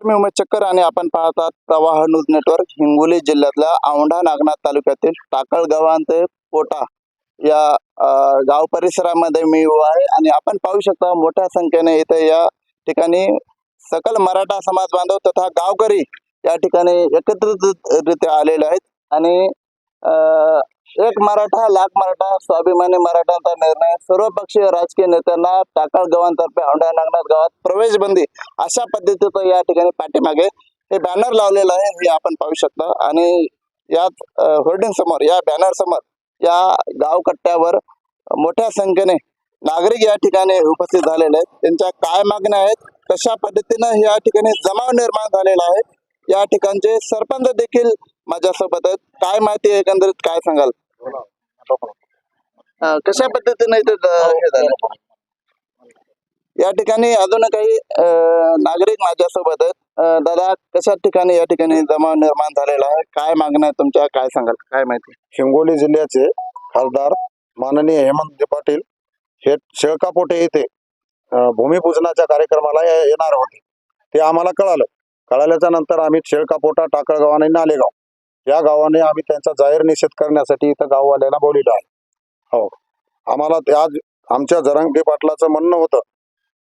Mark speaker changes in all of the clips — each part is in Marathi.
Speaker 1: मी उमेश चक्कर आणि आपण पाहतात प्रवाह न्यूज नेटवर्क हिंगोली जिल्ह्यातल्या औंढा नागनाथ तालुक्यातील टाकळ गावां ते पोटा या गाव परिसरामध्ये मी उभा आहे आणि आपण पाहू शकता मोठ्या संख्येने इथे या ठिकाणी सकल मराठा समाज बांधव तथा गावकरी या ठिकाणी एकत्रितरित्या आलेले आहेत आणि अ, एक मराठा लाख मराठा स्वाभिमानी मराठाचा निर्णय सर्वपक्षीय राजकीय नेत्यांना टाकळ गावांतर्फे औंढा नागनाथ गावात प्रवेश बंदी अशा पद्धतीचं या ठिकाणी पाठीमागे हे बॅनर लावलेलं आहे हे आपण पाहू शकता. आणि यात होर्डिंग समोर या बॅनर समोर या गावकट्ट्यावर मोठ्या संख्येने नागरिक या ठिकाणी उपस्थित झालेले आहेत. त्यांच्या काय मागण्या आहेत कशा पद्धतीनं या ठिकाणी जमाव निर्माण झालेला आहे या ठिकाणचे सरपंच देखील माझ्यासोबत आहेत. काय माहिती आहे एकंदरीत काय सांगाल? अं, कशा पद्धतीने इथे ज- हे झालं? या ठिकाणी अजून काही अं, नागरिक माझ्यासोबत आहेत. अं, दादा कशा ठिकाणी या ठिकाणी जमाव निर्माण झालेला आहे? काय मागण्या आहेत तुमच्या? काय सांगाल? काय माहिती?
Speaker 2: हिंगोली जिल्ह्याचे खासदार माननीय हेमंत पाटील हे शेळकापोटे येथे अं, भूमिपूजनाच्या कार्यक्रमाला ये- येणार होते. ते आम्हाला कळालं. कळाल्याच्या नंतर आम्ही शेळकापोटा टाकळगाव आणि नालेगाव या गावाने आम्ही त्यांचा जाहीर निषेध करण्यासाठी इथं गाववाल्यांना बोललेलं आहे. हो. आम्हाला आज आमच्या जरांगे पाटलाचं म्हणणं होतं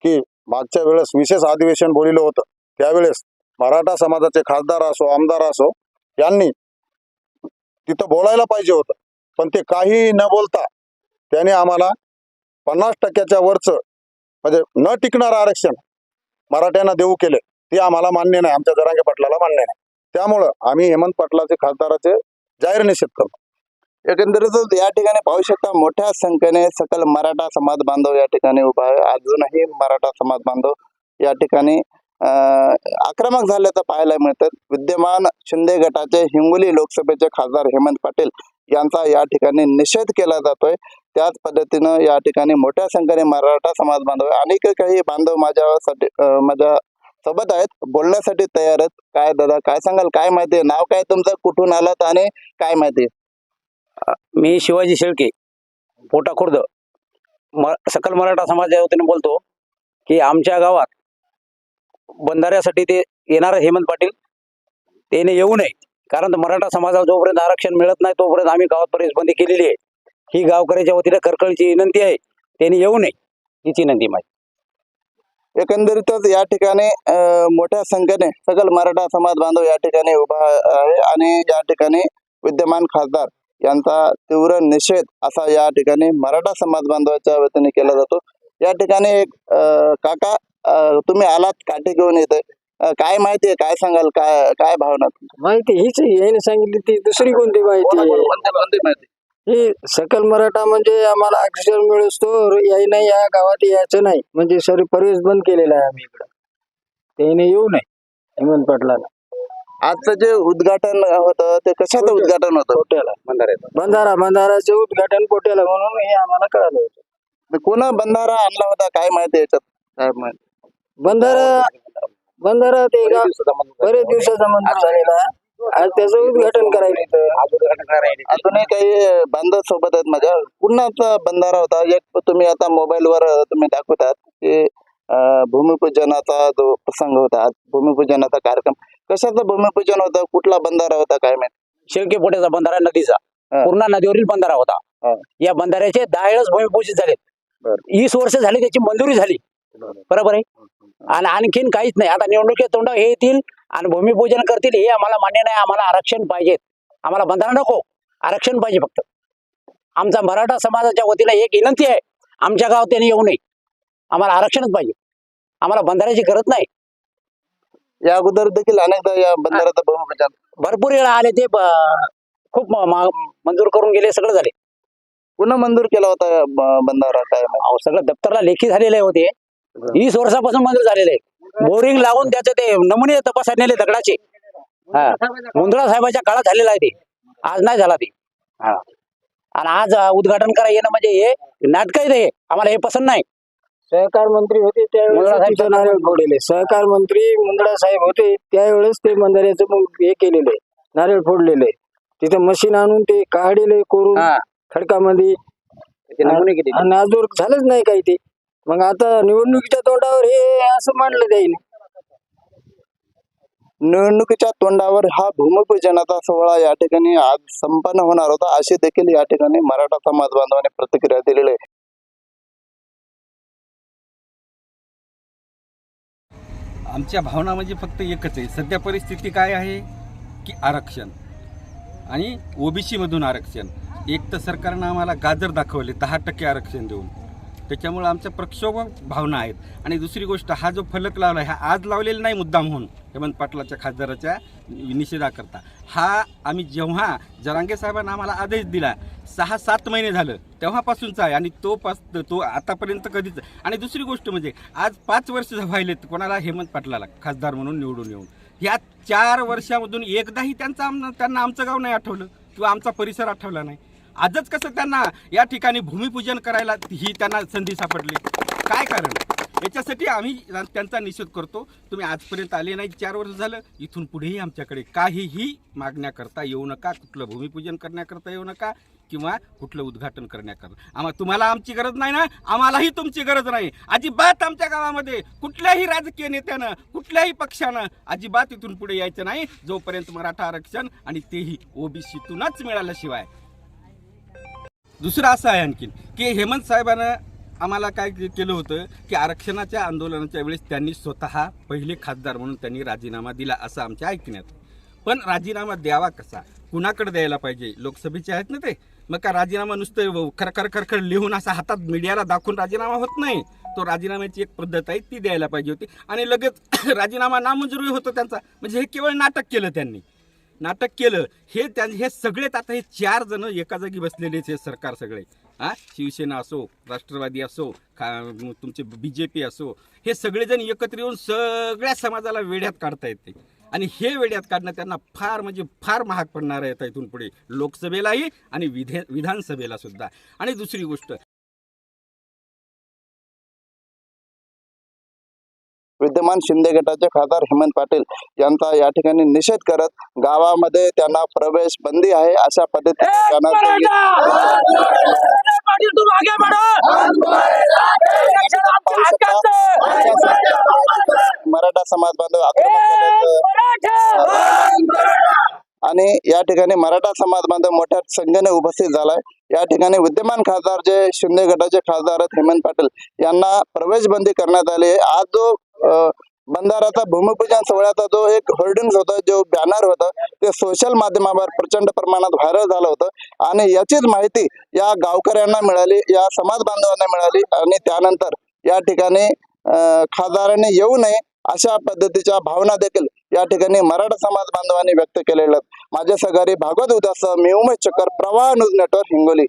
Speaker 2: की मागच्या वेळेस विशेष अधिवेशन बोलिलं होतं. त्यावेळेस मराठा समाजाचे खासदार असो आमदार असो यांनी तिथं बोलायला पाहिजे होतं. पण ते काहीही न बोलता त्याने आम्हाला पन्नास टक्क्याच्या वरचं म्हणजे न टिकणारं आरक्षण मराठ्यांना देऊ केले. ते आम्हाला मान्य नाही. आमच्या जरांगे पाटलाला मान्य नाही. त्यामुळं आम्ही हेमंत पाटलाचे खासदाराचे जाहीर निषेध करतो.
Speaker 1: एकंदरीतच या ठिकाणी पाहू शकता मोठ्या संख्येने सकल मराठा समाज बांधव या ठिकाणी उभा आहे. अजूनही मराठा समाज बांधव या ठिकाणी आक्रमक झाल्याचं पाहायला मिळतात विद्यमान शिंदे गटाचे हिंगोली लोकसभेचे खासदार हेमंत पाटील यांचा या ठिकाणी निषेध केला जातोय. त्याच पद्धतीनं या ठिकाणी मोठ्या संख्येने मराठा समाज बांधव अनेक काही बांधव माझ्यासाठी माझ्या सोबत आहेत. बोलण्यासाठी तयार आहेत. काय दादा काय सांगाल? काय माहिती आहे? नाव काय तुमचं? कुठून आलात आणि काय माहिती आहे?
Speaker 3: मी शिवाजी शेळके पोटा खुर्द. म सकल मराठा समाजाच्या वतीने बोलतो की आमच्या गावात बंधाऱ्यासाठी ते येणार हेमंत पाटील. त्याने येऊ नये. कारण मराठा समाजाला जोपर्यंत आरक्षण मिळत नाही तोपर्यंत आम्ही गावात प्रवेशबंदी केलेली आहे. ही गावकऱ्याच्या वतीने करकळीची विनंती आहे. त्यांनी येऊ नये. हीच विनंती माझी.
Speaker 1: एकंदरीतच या ठिकाणी मोठ्या संख्येने सकल मराठा समाज बांधव या ठिकाणी उभा आहे आणि या ठिकाणी विद्यमान खासदार यांचा तीव्र निषेध असा या ठिकाणी मराठा समाज बांधवाच्या वतीने केला जातो. या ठिकाणी एक अं, काका तुम्ही आलात काठी घेऊन येते काय माहिती आहे काय सांगाल काय काय भावना?
Speaker 4: माहिती हीच आहे. याने सांगितली ती दुसरी कोणती माहिती? ही सकल मराठा म्हणजे आम्हाला अक्षर मिळतो यायनं या गावात यायचं नाही. म्हणजे सरी प्रवेश बंद केलेला आहे आम्ही इकडं. त्याने येऊ नये हेमंत पाटलाला.
Speaker 1: आजचं जे उद्घाटन होतं ते कशाचं उद्घाटन होतं?
Speaker 4: पोट्याला
Speaker 3: बंधाऱ्याचं
Speaker 4: बंधारा बंधाराचे उद्घाटन पोट्याला म्हणून हे आम्हाला कळालं होतं.
Speaker 1: कोण बंधारा आणला होता काय माहिती याच्यात? काय माहिती?
Speaker 4: बंधारा बंधारा ते गा- बरेच दिवसाचा मंदिर झालेला. आहे. आज त्याचं उद्घाटन करायला
Speaker 1: अजूनही काही बांधव सोबत आहेत माझ्या. पुन्हाचा बंधारा होता. एक तुम्ही आता मोबाईलवर तुम्ही दाखवतात की भूमिपूजनाचा जो प्रसंग होता आज भूमिपूजनाचा कार्यक्रम. कशाचं भूमिपूजन होतं? कुठला बंधारा होता? काय माहिती?
Speaker 3: शेळके पोट्याचा बंधारा नदीचा. पूर्णा नदीवरील बंधारा. होता. या बंधाऱ्याचे दहा वेळेस भूमिपूजित झालेत
Speaker 1: बरं.
Speaker 3: वीस वर्ष झाली त्याची मंजुरी झाली. बरोबर आहे? आणि आणखीन काहीच नाही. आता निवडणुकीत तोंड हे येतील. आणि भूमिपूजन करतील हे आम्हाला मान्य नाही. आम्हाला आरक्षण पाहिजे आम्हाला बंधारा नको. आरक्षण पाहिजे फक्त. आमचा मराठा समाजाच्या वतीने एक विनंती आहे. आमच्या गावात त्यांनी येऊ नये. आम्हाला आरक्षणच पाहिजे. आम्हाला बंधाऱ्याची गरज नाही.
Speaker 1: या अगोदर देखील अनेकदा या बंधाराचं भूमिपूजन
Speaker 3: भरपूर वेळा आले ते खूप मंजूर करून गेले सगळं झाले.
Speaker 1: पुन्हा मंजूर केला होता बंधारा काय
Speaker 3: सगळं दप्तरला लेखी झालेले होते. वीस वर्षापासून मंजूर झालेले आहे बोरिंग लावून त्याचे ते नमुने तपासायला नेले दगडाचे. हा. मुंद्रा साहेबाच्या काळात झालेला आहे ते. आज नाही झाला ते. हा. आणि आज उद्घाटन करा येणं म्हणजे हे नाटक आहे ते. आम्हाला हे पसंत नाही.
Speaker 4: सहकार मंत्री होते त्यावेळेस सहकार मंत्री मुंदडा साहेब होते त्यावेळेस ते मग हे केलेलं. नारळ फोडलेले तिथं मशीन आणून ते काढले कोरून खडकामध्ये. आणि अजून झालंच नाही काही ते. मग आता निवडणुकीच्या तोंडावर हे असं मांडलं जाईल.
Speaker 1: निवडणुकीच्या तोंडावर हा भूमिपूजनाचा सोहळा या ठिकाणी आज संपन्न होणार होता. अशी देखील या ठिकाणी मराठा समाज बांधवाने प्रतिक्रिया दिलेली आहे.
Speaker 5: आमच्या भावना म्हणजे फक्त एकच आहे. सध्या परिस्थिती काय आहे? की आरक्षण. आणि ओबीसीमधून आरक्षण. एक तर सरकारनं आम्हाला गाजर दाखवले दहा टक्के आरक्षण देऊन. त्याच्यामुळं आमच्या प्रक्षोभक भावना आहेत. आणि दुसरी गोष्ट हा जो फलक लावला आहे हा आज लावलेला नाही मुद्दाम म्हणून हेमंत पाटलाच्या खासदाराच्या निषेधाकरता. हा आम्ही जेव्हा जरांगे साहेबांना आम्हाला आदेश दिला सहा सात महिने झालं तेव्हापासूनचा आहे आणि तो पास तो आतापर्यंत कधीच. आणि दुसरी गोष्ट म्हणजे आज पाच वर्ष व्हायलेत कोणाला? हेमंत पाटलाला खासदार म्हणून निवडून येऊन. या चार वर्षामधून एकदाही त्यांचा आम त्यांना आमचं गाव नाही आठवलं किंवा आमचा परिसर आठवला नाही. आजच कसं त्यांना या ठिकाणी भूमिपूजन करायला ही त्यांना संधी सापडली? काय कारण? याच्यासाठी आम्ही त्यांचा निषेध करतो. तुम्ही आजपर्यंत आले नाही चार वर्ष झालं. इथून पुढेही आमच्याकडे काहीही मागण्याकरता येऊ नका कुठलं भूमिपूजन करण्याकरता येऊ नका किंवा कुठलं उद्घाटन करण्याकरता. आम्हा तुम्हाला आमची गरज नाही ना? आम्हालाही तुमची गरज नाही. अजिबात आमच्या गावामध्ये कुठल्याही राजकीय नेत्यानं कुठल्याही पक्षानं अजिबात इथून पुढे यायचं नाही. जोपर्यंत मराठा आरक्षण आणि तेही ओबीसीतूनच मिळाल्याशिवाय. दुसरं असं आहे आणखीन की हेमंत साहेबानं आम्हाला काय केलं होतं की आरक्षणाच्या आंदोलनाच्या वेळेस त्यांनी स्वतः पहिले खासदार म्हणून त्यांनी राजीनामा दिला असं आमच्या ऐकण्यात. पण राजीनामा द्यावा कसा? कुणाकडे द्यायला पाहिजे? लोकसभेचे आहेत ना ते? मग का राजीनामा नुसतं खरखर खरखर लिहून असा हातात मीडियाला दाखवून राजीनामा होत नाही? तो राजीनाम्याची एक पद्धत आहे ती द्यायला पाहिजे होती. आणि लगेच राजीनामा नामंजुरी होतो त्यांचा. म्हणजे हे केवळ नाटक केलं त्यांनी. नाटक केलं हे त्या हे सगळेच आता हे चार जण एका जागी बसलेलेच हे सरकार सगळे. हा? शिवसेना असो राष्ट्रवादी असो खा तुमचे बी जे पी असो हे सगळेजण एकत्र येऊन सगळ्या समाजाला वेड्यात काढता येते. आणि हे वेड्यात काढणं त्यांना फार म्हणजे फार महाग पडणार आहे इथून पुढे. लोकसभेलाही आणि विधे विधानसभेला सुद्धा. आणि दुसरी गोष्ट
Speaker 1: विद्यमान शिंदे गटाचे खासदार हेमंत पाटील यांचा या ठिकाणी निषेध करत गावामध्ये त्यांना प्रवेश बंदी आहे अशा पद्धतीने. मराठा! समाज बांधव आणि या ठिकाणी मराठा समाज बांधव मोठ्या संख्येने उपस्थित झालाय. या ठिकाणी विद्यमान खासदार जे शिंदे गटाचे खासदार आहेत हेमंत पाटील यांना प्रवेश बंदी करण्यात आली आहे. आज जो बंधाराचा भूमिपूजन सोहळ्याचा जो एक होर्डिंग होता जो बॅनर होता ते सोशल माध्यमावर प्रचंड प्रमाणात व्हायरल झालं होतं. आणि याचीच माहिती या गावकऱ्यांना मिळाली या समाज बांधवांना मिळाली आणि त्यानंतर या ठिकाणी अं, खासदारांनी येऊ नये अशा पद्धतीच्या भावना देखील या ठिकाणी मराठा समाज बांधवांनी व्यक्त केलेल्या आहेत. माझ्या सगारी भागवत उदास मी उमेश चक्कर प्रवाह न्यूज नेटवर्क हिंगोली.